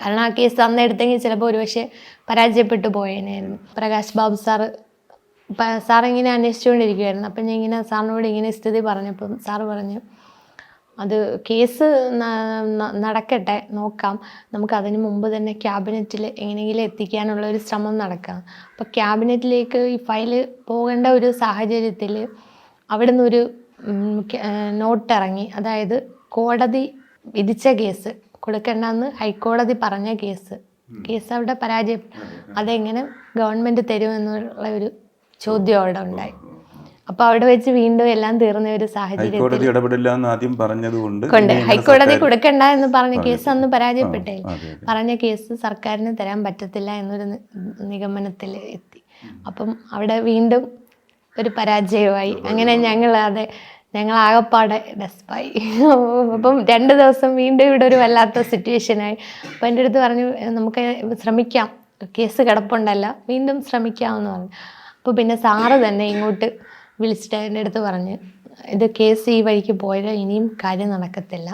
കാരണം ആ കേസ് അന്ന് എടുത്തെങ്കിൽ ചിലപ്പോൾ ഒരുപക്ഷെ പരാജയപ്പെട്ടു പോയേനായിരുന്നു പ്രകാശ് ബാബു സാറ് സാർ ഇങ്ങനെ അന്വേഷിച്ചുകൊണ്ടിരിക്കുമായിരുന്നു അപ്പം ഞാൻ ഇങ്ങനെ സാറിനോട് ഇങ്ങനെ സ്ഥിതി പറഞ്ഞപ്പം സാറ് പറഞ്ഞു അത് കേസ് നടക്കട്ടെ നോക്കാം. നമുക്ക് അതിന് മുമ്പ് തന്നെ ക്യാബിനറ്റിൽ എങ്ങനെയെങ്കിലും എത്തിക്കാനുള്ള ഒരു ശ്രമം നടക്കാം. അപ്പോൾ ക്യാബിനറ്റിലേക്ക് ഈ ഫയൽ പോകേണ്ട ഒരു സാഹചര്യത്തിൽ അവിടെ നിന്നൊരു നോട്ട് ഇറങ്ങി അതായത് കോടതി വിധിച്ച കേസ് കൊടുക്കേണ്ടെന്ന് ഹൈക്കോടതി പറഞ്ഞ കേസ്. കേസ് അവിടെ പരാജയം അതെങ്ങനെ ഗവൺമെന്റ് തരുമെന്നുള്ള ഒരു ചോദ്യം അവിടെ ഉണ്ടായി. അപ്പോൾ അവിടെ വെച്ച് വീണ്ടും എല്ലാം തീർന്ന ഒരു സാഹചര്യം ഹൈക്കോടതി ഇടപെടില്ല എന്ന് ആദ്യം പറഞ്ഞതുകൊണ്ട് കൊണ്ട് ഹൈക്കോടതി കൊടുക്കണ്ട എന്ന് പറഞ്ഞ കേസ് അന്ന് പരാജയപ്പെട്ടേ. പറഞ്ഞ കേസ് സർക്കാരിന് തരാൻ പറ്റത്തില്ല എന്നൊരു നിഗമനത്തിൽ എത്തി. അപ്പം അവിടെ വീണ്ടും ഒരു പരാജയമായി. അങ്ങനെ ഞങ്ങൾ അതെ ഞങ്ങൾ ആകപ്പാടെ ഡെസ്പായി. അപ്പം രണ്ട് ദിവസം വീണ്ടും ഇവിടെ ഒരു വല്ലാത്ത സിറ്റുവേഷനായി അപ്പം എന്റെ അടുത്ത് പറഞ്ഞു നമുക്ക് ശ്രമിക്കാം. കേസ് കിടപ്പുണ്ടല്ല. വീണ്ടും ശ്രമിക്കാമെന്ന് പറഞ്ഞു. അപ്പോൾ പിന്നെ സാറ് തന്നെ ഇങ്ങോട്ട് വിളിച്ചിട്ട് എന്റെ അടുത്ത് പറഞ്ഞ് ഇത് കേസ് ഈ വഴിക്ക് പോയാൽ ഇനിയും കാര്യം നടക്കത്തില്ല.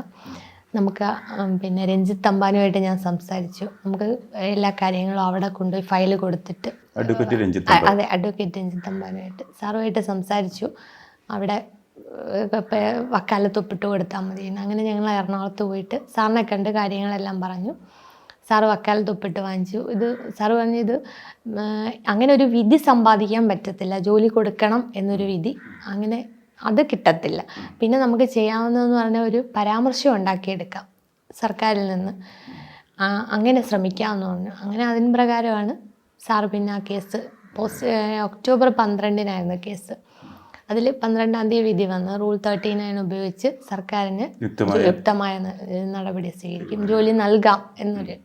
നമുക്ക് പിന്നെ രഞ്ജിത്ത് അംബാനുമായിട്ട് ഞാൻ സംസാരിച്ചു. നമുക്ക് എല്ലാ കാര്യങ്ങളും അവിടെ കൊണ്ടുപോയി ഫയൽ കൊടുത്തിട്ട്. അഡ്വക്കേറ്റ് രഞ്ജിത്ത് അതെ അഡ്വക്കേറ്റ് രഞ്ജിത്ത് അംബാനുമായിട്ട് സാറുമായിട്ട് സംസാരിച്ചു. അവിടെ വക്കാലത്തൊപ്പിട്ട് പേ- വക്കാലത്ത് ഒപ്പിട്ട് കൊടുത്താൽ മതി അങ്ങനെ ഞങ്ങൾ എറണാകുളത്ത് പോയിട്ട് സാറിനെ കണ്ട് കാര്യങ്ങളെല്ലാം പറഞ്ഞു. സാറ് വക്കാലത്ത് ഒപ്പിട്ട് വാങ്ങിച്ചു. ഇത് സാറ് പറഞ്ഞു ഇത് അങ്ങനെ ഒരു വിധി സമ്പാദിക്കാൻ പറ്റത്തില്ല. ജോലി കൊടുക്കണം എന്നൊരു വിധി. അങ്ങനെ അത് കിട്ടത്തില്ല. പിന്നെ നമുക്ക് ചെയ്യാവുന്നതെന്ന് പറഞ്ഞാൽ ഒരു പരാമർശം ഉണ്ടാക്കിയെടുക്കാം സർക്കാരിൽ നിന്ന്. അങ്ങനെ ശ്രമിക്കാമെന്ന് പറഞ്ഞു. അങ്ങനെ അതിന് പ്രകാരമാണ് സാർ പിന്നെ ആ കേസ് പോസ്റ്റ് ഒക്ടോബർ പന്ത്രണ്ടിനായിരുന്നു കേസ്. അതിൽ പന്ത്രണ്ടാം തീയതി വിധി വന്ന് റൂൾ തേർട്ടി നയൻ ഉപയോഗിച്ച് സർക്കാരിന് യുക്തമായ നടപടി സ്വീകരിക്കും. ജോലി നൽകാം എന്നൊരു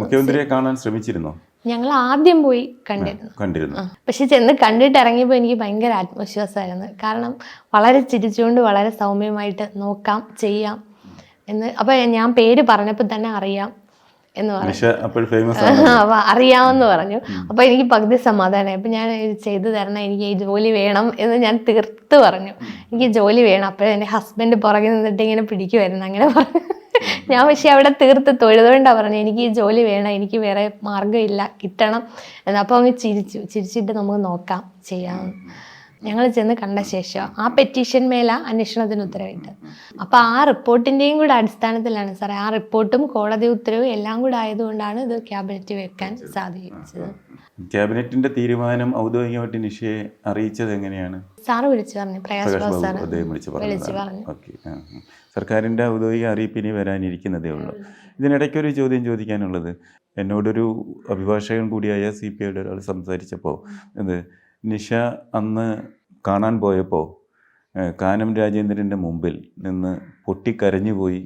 മുഖ്യമന്ത്രിയെ കാണാൻ ശ്രമിച്ചിരുന്നോ? ഞങ്ങൾ ആദ്യം പോയി കണ്ടിരുന്നു. കണ്ടിരുന്നു. പക്ഷെ ചെന്ന് കണ്ടിട്ട് ഇറങ്ങിയപ്പോൾ എനിക്ക് ഭയങ്കര ആത്മവിശ്വാസമായിരുന്നു. കാരണം വളരെ ചിരിച്ചുകൊണ്ട് വളരെ സൗമ്യമായിട്ട് നോക്കാം ചെയ്യാം എന്ന്. അപ്പൊ ഞാൻ പേര് പറഞ്ഞപ്പോൾ തന്നെ അറിയാം എന്ന് പറഞ്ഞു. അപ്പൊ അറിയാമെന്ന് പറഞ്ഞു. അപ്പൊ എനിക്ക് പകുതി സമാധാനമായി. അപ്പൊ ഞാൻ ഇത് ചെയ്തു തരണം എനിക്ക് ഈ ജോലി വേണം എന്ന് ഞാൻ തീർത്ത് പറഞ്ഞു. എനിക്ക് ജോലി വേണം. അപ്പോഴെ എന്റെ ഹസ്ബൻഡ് പുറകെ നിന്നിട്ട് ഇങ്ങനെ പിടിക്കുമായിരുന്നു അങ്ങനെ പറഞ്ഞു. ഞാൻ പക്ഷെ അവിടെ തീർത്ത് തൊഴുതുകൊണ്ടാണ് പറഞ്ഞു എനിക്ക് ഈ ജോലി വേണം എനിക്ക് വേറെ മാർഗമില്ല കിട്ടണം എന്നപ്പോൾ അങ്ങ് ചിരിച്ചു. ചിരിച്ചിട്ട് നമുക്ക് നോക്കാം ചെയ്യാം. ഞങ്ങൾ ചെന്ന് കണ്ട ശേഷം ആ പെറ്റീഷൻ മേല അന്വേഷണത്തിന് ഉത്തരവിട്ടത്. അപ്പോൾ ആ റിപ്പോർട്ടിന്റെയും കൂടെ അടിസ്ഥാനത്തിലാണ് സാറേ ആ റിപ്പോർട്ടും കോടതി ഉത്തരവും എല്ലാം കൂടെ ആയതുകൊണ്ടാണ് ഇത് ക്യാബിനറ്റ് വെക്കാൻ സാധിച്ചത്. ക്യാബിനറ്റിന്റെ തീരുമാനം ഔദ്യോഗികമായിട്ട് നിഷയെ അറിയിച്ചത് എങ്ങനെയാണ്? സാറ് വിളിച്ചു പറഞ്ഞു പ്രയാസ് അദ്ദേഹം വിളിച്ച് പറഞ്ഞു. സർക്കാരിന്റെ ഔദ്യോഗിക അറിയിപ്പ് ഇനി വരാനിരിക്കുന്നതേ ഉള്ളൂ. ഇതിനിടയ്ക്കൊരു ചോദ്യം ചോദിക്കാനുള്ളത് എന്നോടൊരു അഭിഭാഷകൻ കൂടിയായ സി പി ഐയുടെ ഒരാൾ സംസാരിച്ചപ്പോൾ ഇത് നിഷ അന്ന് കാണാൻ പോയപ്പോൾ കാനം രാജേന്ദ്രന്റെ മുമ്പിൽ നിന്ന് പൊട്ടിക്കരഞ്ഞു പോയി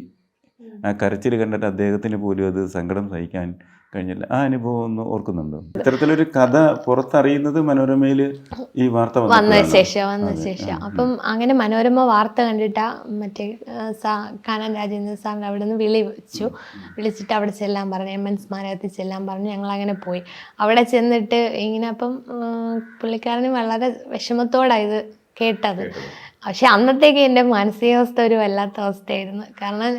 ആ കരച്ചിൽ കണ്ടിട്ട് അദ്ദേഹത്തിന് പോലും അത് സങ്കടം സഹിക്കാൻ കഴിഞ്ഞില്ല. ആ അനുഭവം ഒന്ന് ഓർക്കുന്നുണ്ടോ? ഇത്തരത്തിലൊരു കഥ പുറത്തറിയുന്നത് മനോരമയിൽ ഈ വാർത്ത വന്ന. ശേഷം വന്ന ശേഷം. അപ്പം അങ്ങനെ മനോരമ വാർത്ത കണ്ടിട്ടാ മറ്റേ കാനം സാ- കാനൻ രാജേന്ദ്ര സാറിന് അവിടെ നിന്ന് വിളി വെച്ചു. വിളിച്ചിട്ട് അവിടെ ചെല്ലാൻ പറഞ്ഞു. എം എൻ സ്മാരകത്തിൽ ചെല്ലാൻ പറഞ്ഞു. ഞങ്ങൾ അങ്ങനെ പോയി. അവിടെ ചെന്നിട്ട് ഇങ്ങനെ അപ്പം പുള്ളിക്കാരന് വളരെ വിഷമത്തോടാണ് ഇത് കേട്ടത്. പക്ഷെ അന്നത്തേക്ക് എന്റെ മാനസികാവസ്ഥ ഒരു വല്ലാത്ത അവസ്ഥയായിരുന്നു. കാരണം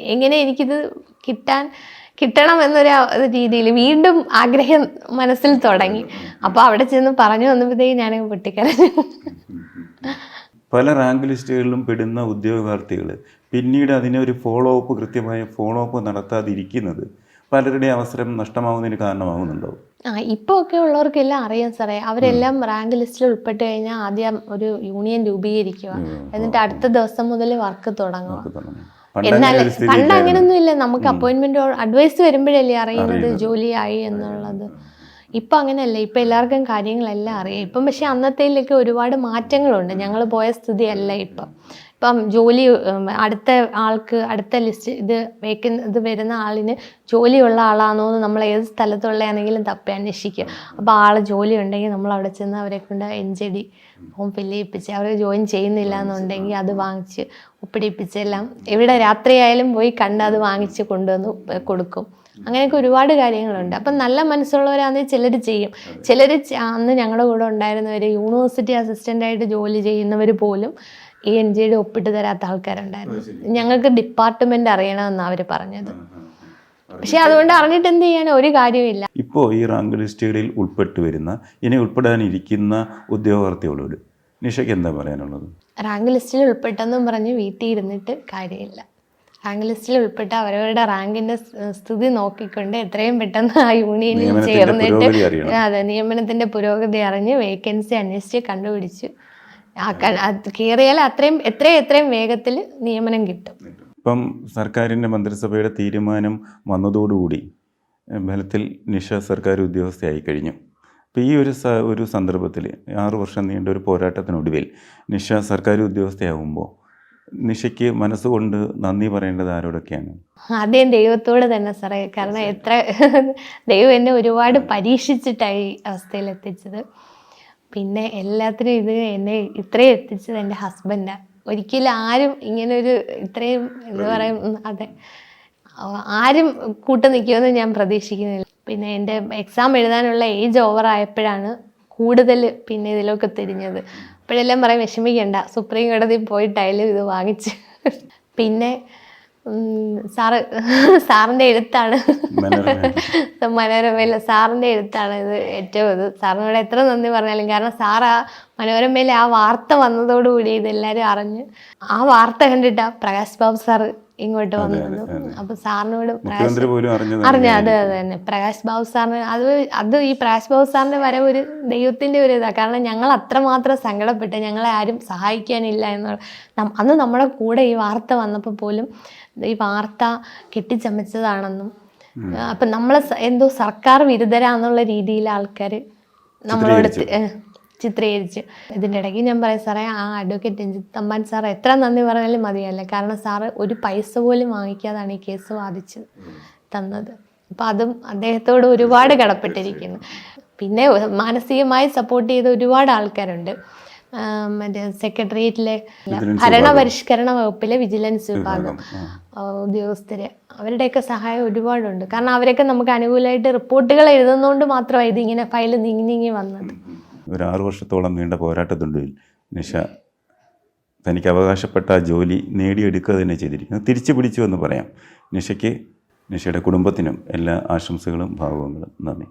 എങ്ങനെ എനിക്കിത് കിട്ടാൻ കിട്ടണം എന്നൊരു രീതിയിൽ വീണ്ടും ആഗ്രഹം മനസ്സിൽ തുടങ്ങി. അപ്പോൾ അവിടെ ചെന്ന് പറഞ്ഞു വന്നപ്പോഴത്തേക്ക് ഞാൻ പൊട്ടിക്കരഞ്ഞു. പല റാങ്ക് ലിസ്റ്റുകളിലും പെടുന്ന ഉദ്യോഗാർത്ഥികൾ പിന്നീട് അതിനെ ഒരു ഫോളോ അപ്പ് കൃത്യമായ ഫോളോ അപ്പ് നടത്താതിരിക്കുന്നത് പലരുടെ അവസരം നഷ്ടമാവുന്നതിന് കാരണമാകുന്നുണ്ടോ? ആ ഇപ്പോൾ ഒക്കെ ഉള്ളവർക്കെല്ലാം അറിയാം സാറേ. അവരെല്ലാം റാങ്ക് ലിസ്റ്റിൽ ഉൾപ്പെട്ട് കഴിഞ്ഞാൽ ആദ്യം ഒരു യൂണിയൻ രൂപീകരിക്കുക. എന്നിട്ട് അടുത്ത ദിവസം മുതൽ വർക്ക് തുടങ്ങുക. എന്നാൽ പണ്ട് അങ്ങനൊന്നും ഇല്ല നമുക്ക് അപ്പോയിന്റ്മെന്റ് അഡ്വൈസ് വരുമ്പോഴല്ലേ അറിയുന്നത് ജോലിയായി എന്നുള്ളത്. ഇപ്പം അങ്ങനെയല്ല. ഇപ്പം എല്ലാവർക്കും കാര്യങ്ങളെല്ലാം അറിയാം. ഇപ്പം പക്ഷെ അന്നത്തേലൊക്കെ ഒരുപാട് മാറ്റങ്ങളുണ്ട്. ഞങ്ങൾ പോയ സ്ഥിതിയല്ല ഇപ്പം. ഇപ്പം ജോലി അടുത്ത ആൾക്ക് അടുത്ത ലിസ്റ്റ് ഇത് വേക്കുന്ന ഇത് വരുന്ന ആളിന് ജോലിയുള്ള ആളാണോ എന്ന് നമ്മൾ ഏത് സ്ഥലത്തുള്ളതാണെങ്കിലും തപ്പി അന്വേഷിക്കുക. അപ്പോൾ ആൾ ജോലി ഉണ്ടെങ്കിൽ നമ്മൾ അവിടെ ചെന്ന് അവരെ കൊണ്ട് N J D form fill ചെയ്യിപ്പിച്ച് അവർ ജോയിൻ ചെയ്യുന്നില്ല എന്നുണ്ടെങ്കിൽ അത് വാങ്ങിച്ച് ഒപ്പിടിപ്പിച്ചെല്ലാം എവിടെ രാത്രിയായാലും പോയി കണ്ട് അത് വാങ്ങിച്ച് കൊണ്ടുവന്ന് കൊടുക്കും. അങ്ങനെയൊക്കെ ഒരുപാട് കാര്യങ്ങളുണ്ട്. അപ്പം നല്ല മനസ്സുള്ളവരാണെങ്കിൽ ചിലർ ചെയ്യും. ചിലർ അന്ന് ഞങ്ങളുടെ കൂടെ ഉണ്ടായിരുന്നവർ യൂണിവേഴ്സിറ്റി അസിസ്റ്റന്റായിട്ട് ജോലി ചെയ്യുന്നവർ പോലും ഈ എൻ ജിയുടെ ഒപ്പിട്ട് തരാത്ത ആൾക്കാരുണ്ടായിരുന്നു. ഞങ്ങൾക്ക് ഡിപ്പാർട്ട്മെന്റ് അറിയണമെന്നാണ് അവർ പറഞ്ഞത്. പക്ഷെ അതുകൊണ്ട് അറിഞ്ഞിട്ട് എന്ത് ചെയ്യാൻ ഒരു കാര്യമില്ല ഇപ്പോൾ ഈ റാങ്ക് ലിസ്റ്റുകളിൽ ഉൾപ്പെട്ട് വരുന്ന ഇനി ഉൾപ്പെടാനിരിക്കുന്ന ഉദ്യോഗാർത്ഥികളോട് നിഷയ്ക്ക് എന്താ പറയാനുള്ളത്? റാങ്ക് ലിസ്റ്റിൽ ഉൾപ്പെട്ടെന്നും പറഞ്ഞ് വീട്ടിൽ ഇരുന്നിട്ട് കാര്യമില്ല. റാങ്ക് ലിസ്റ്റിൽ ഉൾപ്പെട്ട അവരവരുടെ റാങ്കിന്റെ സ്ഥിതി നോക്കിക്കൊണ്ട് എത്രയും പെട്ടെന്ന് ആ യൂണിയനിൽ ചേർന്നിട്ട് അതെ നിയമനത്തിന്റെ പുരോഗതി അറിഞ്ഞ് വേക്കൻസി അന്വേഷിച്ച് കണ്ടുപിടിച്ച് കയറിയാൽ അത്രയും എത്രയും എത്രയും വേഗത്തിൽ നിയമനം കിട്ടും. ഇപ്പം സർക്കാരിന്റെ മന്ത്രിസഭയുടെ തീരുമാനം വന്നതോടുകൂടി ഫലത്തിൽ നിഷ സർക്കാർ ഉദ്യോഗസ്ഥയായി കഴിഞ്ഞു. അപ്പോൾ ഈ ഒരു ഒരു സന്ദർഭത്തിൽ ആറു വർഷം നീണ്ട ഒരു പോരാട്ടത്തിനൊടുവിൽ നിഷ സർക്കാർ ഉദ്യോഗസ്ഥയാകുമ്പോൾ നിഷയ്ക്ക് മനസ്സുകൊണ്ട് നന്ദി പറയേണ്ടത് ആരോടൊക്കെയാണ്? ആദ്യം ദൈവത്തോട് തന്നെ സാറേ കാരണം എത്ര ദൈവം എന്നെ ഒരുപാട് പരീക്ഷിച്ചിട്ടായി അവസ്ഥയിൽ എത്തിച്ചത് പിന്നെ എല്ലാത്തിനും ഇത് എന്നെ ഇത്രയും എത്തിച്ചത് എന്റെ ഹസ്ബൻഡാണ് ഒരിക്കലും ആരും ഇങ്ങനെ ഒരു ഇത്രയും എന്താ പറയും അതെ. ആരും കൂട്ടു നിൽക്കുമെന്ന് ഞാൻ പ്രതീക്ഷിക്കുന്നില്ല. പിന്നെ എന്റെ എക്സാം എഴുതാനുള്ള ഏജ് ഓവർ ആയപ്പോഴാണ് കൂടുതൽ പിന്നെ ഇതിലൊക്കെ തിരിഞ്ഞത്. അപ്പോഴെല്ലാം പറയും വിഷമിക്കണ്ട. സുപ്രീം കോടതിയിൽ പോയിട്ടായാലും ഇത് വാങ്ങിച്ച്. പിന്നെ സാറ് സാറിന്റെ എഴുത്താണ്. മനോരമയിൽ മനോരമയിലെ സാറിന്റെ എഴുത്താണ് ഇത് ഏറ്റവും ഇത്. സാറിനോട് എത്ര നന്ദി പറഞ്ഞാലും കാരണം സാർ ആ മനോരമയിലെ ആ വാർത്ത വന്നതോടുകൂടി ഇതെല്ലാവരും അറിഞ്ഞ് ആ വാർത്ത കണ്ടിട്ടാ പ്രകാശ് ബാബു സാർ ഇങ്ങോട്ട് വന്നത് അപ്പൊ സാറിനോട് അറിഞ്ഞ അതെ അതെ തന്നെ. പ്രകാശ് ബാബു സാറിന് അത് അത് ഈ പ്രകാശ് ബാബു സാറിന്റെ വരവ് ഒരു ദൈവത്തിന്റെ ഒരു ഇതാ. കാരണം ഞങ്ങൾ അത്രമാത്രം സങ്കടപ്പെട്ട് ഞങ്ങളെ ആരും സഹായിക്കാനില്ല എന്നുള്ള അന്ന് നമ്മുടെ കൂടെ ഈ വാർത്ത വന്നപ്പോൾ പോലും ഈ വാർത്ത കെട്ടിച്ചമച്ചതാണെന്നും അപ്പം നമ്മളെ എന്തോ സർക്കാർ വിരുദ്ധരാന്നുള്ള രീതിയിൽ ആൾക്കാർ നമ്മളോട് ചിത്രീകരിച്ച്. ഇതിന്റെ ഇടയ്ക്ക് ഞാൻ പറയാം സാറേ ആ അഡ്വക്കേറ്റ് രഞ്ജിത്ത് തമ്പാൻ സാർ എത്ര നന്ദി പറഞ്ഞാലും മതിയല്ല? കാരണം സാറ് ഒരു പൈസ പോലും വാങ്ങിക്കാതാണ് ഈ കേസ് വാദിച്ച് തന്നത്. അപ്പം അതും അദ്ദേഹത്തോട് ഒരുപാട് കടപ്പെട്ടിരിക്കുന്നു. പിന്നെ മാനസികമായി സപ്പോർട്ട് ചെയ്ത ഒരുപാട് ആൾക്കാരുണ്ട്. മറ്റേ സെക്രട്ടേറിയറ്റിലെ ഭരണപരിഷ്കരണ വകുപ്പിലെ വിജിലൻസ് വിഭാഗം ഉദ്യോഗസ്ഥരെ. അവരുടെയൊക്കെ സഹായം ഒരുപാടുണ്ട്. കാരണം അവരൊക്കെ നമുക്ക് അനുകൂലമായിട്ട് റിപ്പോർട്ടുകൾ എഴുതുന്നതുകൊണ്ട് മാത്രമാണ് ഇതിങ്ങനെ ഫയൽ നീങ്ങി നീങ്ങി വന്നത്. ഒരു ആറു വർഷത്തോളം നീണ്ട പോരാട്ടത്തിനൊടുവിൽ നിഷ തനിക്ക് അവകാശപ്പെട്ട ആ ജോലി നേടിയെടുക്കുക തന്നെ ചെയ്തിരിക്കുന്നു. തിരിച്ചു പിടിച്ചു എന്ന് പറയാം. നിഷയ്ക്ക് നിഷയുടെ കുടുംബത്തിനും എല്ലാ ആശംസകളും ഭാവങ്ങളും നന്ദി.